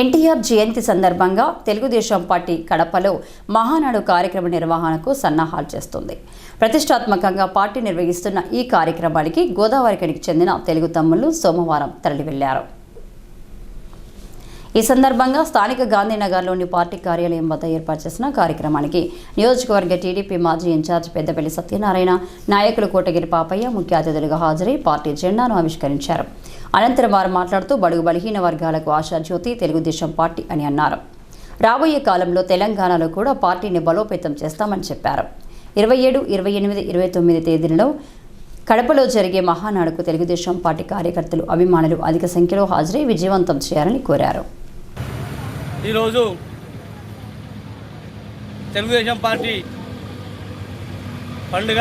ఎన్టీఆర్ జయంతి సందర్భంగా తెలుగుదేశం పార్టీ కడపలో మహానాడు కార్యక్రమ నిర్వహణకు సన్నాహాలు చేస్తుంది. ప్రతిష్టాత్మకంగా పార్టీ నిర్వహిస్తున్న ఈ కార్యక్రమానికి గోదావరికనికి చెందిన తెలుగు తమ్ముళ్ళు సోమవారం తరలివెళ్ళారు. ఈ సందర్భంగా స్థానిక గాంధీనగర్లోని పార్టీ కార్యాలయం వద్ద ఏర్పాటు చేసిన కార్యక్రమానికి నియోజకవర్గ టీడీపీ మాజీ ఇన్ఛార్జ్ పెద్దపల్లి సత్యనారాయణ నాయకులు కోటగిరి పాపయ్య ముఖ్య అతిథులుగా హాజరై పార్టీ జెండాను ఆవిష్కరించారు. అనంతరం వారు మాట్లాడుతూ బడుగు బలహీన వర్గాలకు ఆశాజ్యోతి తెలుగుదేశం పార్టీ అని అన్నారు. రాబోయే కాలంలో తెలంగాణలో కూడా పార్టీని బలోపేతం చేస్తామని చెప్పారు. ఇరవై ఏడు ఇరవై ఎనిమిది ఇరవై తొమ్మిది తేదీలలో కడపలో జరిగే మహానాడుకు తెలుగుదేశం పార్టీ కార్యకర్తలు అభిమానులు అధిక సంఖ్యలో హాజరై విజయవంతం చేయాలని కోరారు. ఈరోజు తెలుగుదేశం పార్టీ పండుగ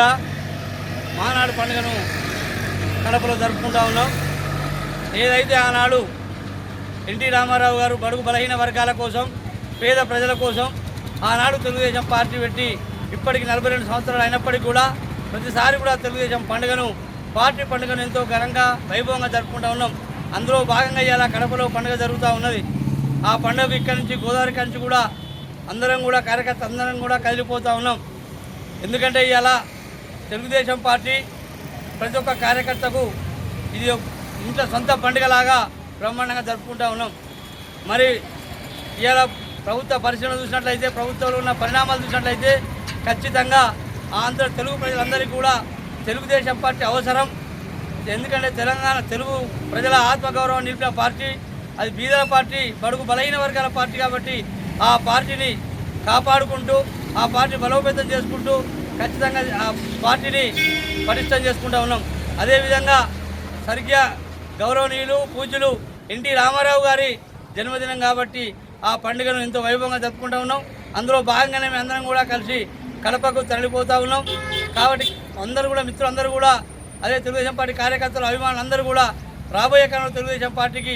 మానాడు పండుగను కడపలో జరుపుకుంటా ఉన్నాం. ఏదైతే ఆనాడు ఎన్టీ రామారావు గారు బడుగు బలహీన వర్గాల కోసం పేద ప్రజల కోసం ఆనాడు తెలుగుదేశం పార్టీ పెట్టి ఇప్పటికి నలభై రెండు సంవత్సరాలు అయినప్పటికీ కూడా ప్రతిసారి కూడా తెలుగుదేశం పండుగను పార్టీ పండుగను ఎంతో ఘనంగా వైభవంగా జరుపుకుంటా ఉన్నాం. అందులో భాగంగా ఇలా కడపలో పండుగ జరుగుతూ ఉన్నది. ఆ పండుగ ఇక్కడి నుంచి గోదావరి కంచి కూడా అందరం కూడా కార్యకర్త అందరం కూడా కదిలిపోతూ ఉన్నాం. ఎందుకంటే ఇలా తెలుగుదేశం పార్టీ ప్రతి ఒక్క కార్యకర్తకు ఇది ఇంట్లో సొంత పండుగలాగా బ్రహ్మాండంగా జరుపుకుంటా ఉన్నాం. మరి ఇలా ప్రభుత్వ పరిశీలన చూసినట్లయితే ప్రభుత్వంలో ఉన్న పరిణామాలు చూసినట్లయితే ఖచ్చితంగా ఆంధ్ర తెలుగు ప్రజలందరికీ కూడా తెలుగుదేశం పార్టీ అవసరం. ఎందుకంటే తెలంగాణ తెలుగు ప్రజల ఆత్మగౌరవం నిలిపిన పార్టీ. అది బీదల పార్టీ బడుగు బలహీన వర్గాల పార్టీ కాబట్టి ఆ పార్టీని కాపాడుకుంటూ ఆ పార్టీ బలోపేతం చేసుకుంటూ ఖచ్చితంగా ఆ పార్టీని పటిష్టం చేసుకుంటూ ఉన్నాం. అదేవిధంగా సరిగ్గా గౌరవనీయులు పూజ్యులు ఎన్టీ రామారావు గారి జన్మదినం కాబట్టి ఆ పండుగను ఎంతో వైభవంగా జరుపుకుంటూ ఉన్నాం. అందులో భాగంగానే మేము అందరం కూడా కలిసి కడపకు తరలిపోతూ ఉన్నాం. కాబట్టి అందరూ కూడా మిత్రులందరూ కూడా అదే తెలుగుదేశం పార్టీ కార్యకర్తలు అభిమానులు అందరూ కూడా రాబోయే కాలంలో తెలుగుదేశం పార్టీకి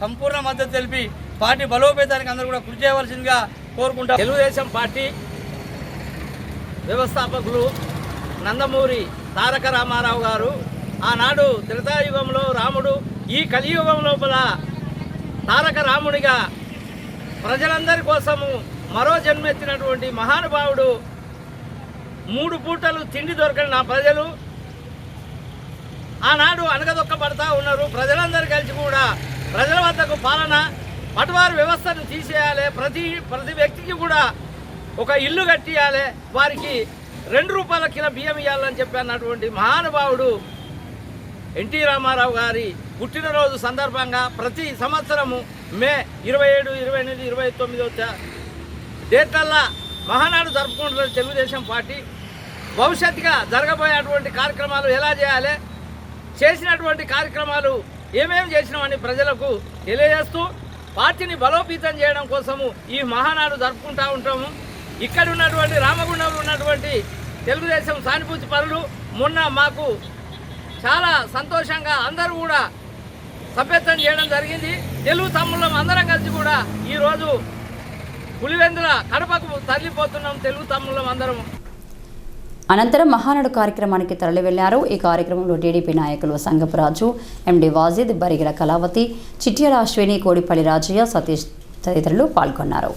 సంపూర్ణ మద్దతు తెలిపి పార్టీ బలోపేతానికి అందరూ కూడా కృషి చేయవలసిందిగా కోరుకుంటాం. తెలుగుదేశం పార్టీ వ్యవస్థాపకులు నందమూరి తారక రామారావు గారు ఆనాడు త్రితాయుగంలో రాముడు ఈ కలియుగం లోపల తారక రాముడిగా ప్రజలందరి కోసము మరో జన్మెత్తినటువంటి మహానుభావుడు మూడు పూటలు తిండి దొరకని నా ప్రజలు. ఆనాడు అనగదొక్కబడతా ఉన్నారు ప్రజలందరూ కలిసి కూడా ప్రజల వద్దకు పాలన పటవారి వ్యవస్థను తీసేయాలి. ప్రతి ప్రతి వ్యక్తికి కూడా ఒక ఇల్లు కట్టియాలి. వారికి రెండు రూపాయల కిలో బియ్యం ఇవ్వాలని చెప్పి అన్నటువంటి మహానుభావుడు ఎన్టీ రామారావు గారి పుట్టినరోజు సందర్భంగా ప్రతి సంవత్సరము మే ఇరవై ఏడు ఇరవై ఎనిమిది ఇరవై తొమ్మిదో డేట్లల్లా మహానాడు జరుపుకుంటున్న తెలుగుదేశం పార్టీ. భవిష్యత్తుగా జరగబోయేటువంటి కార్యక్రమాలు ఎలా చేయాలి? చేసినటువంటి కార్యక్రమాలు ఏమేమి చేసినామని ప్రజలకు తెలియజేస్తూ పార్టీని బలోపేతం చేయడం కోసము ఈ మహానాడు జరుపుకుంటూ ఉంటాము. ఇక్కడ ఉన్నటువంటి రామగుండంలో ఉన్నటువంటి తెలుగుదేశం సానుభూతి పనులు మొన్న మాకు చాలా సంతోషంగా అందరూ కూడా సభ్యత్వం చేయడం జరిగింది. తెలుగు తమ్ముళ్ళం అందరం కలిసి కూడా ఈరోజు పులివెందుల కడపకు తరలిపోతున్నాం. తెలుగు తమ్ముళ్ళం అందరం అనంతరం మహానాడు కార్యక్రమానికి తరలివెళ్ళారు. ఈ కార్యక్రమంలో టీడీపీ నాయకులు సంగపరాజు ఎండి వాజిద్ బరిగిల కళావతి చిట్యాల అశ్విని కోడిపల్లి రాజయ్య సతీష్ తదితరులు పాల్గొన్నారు.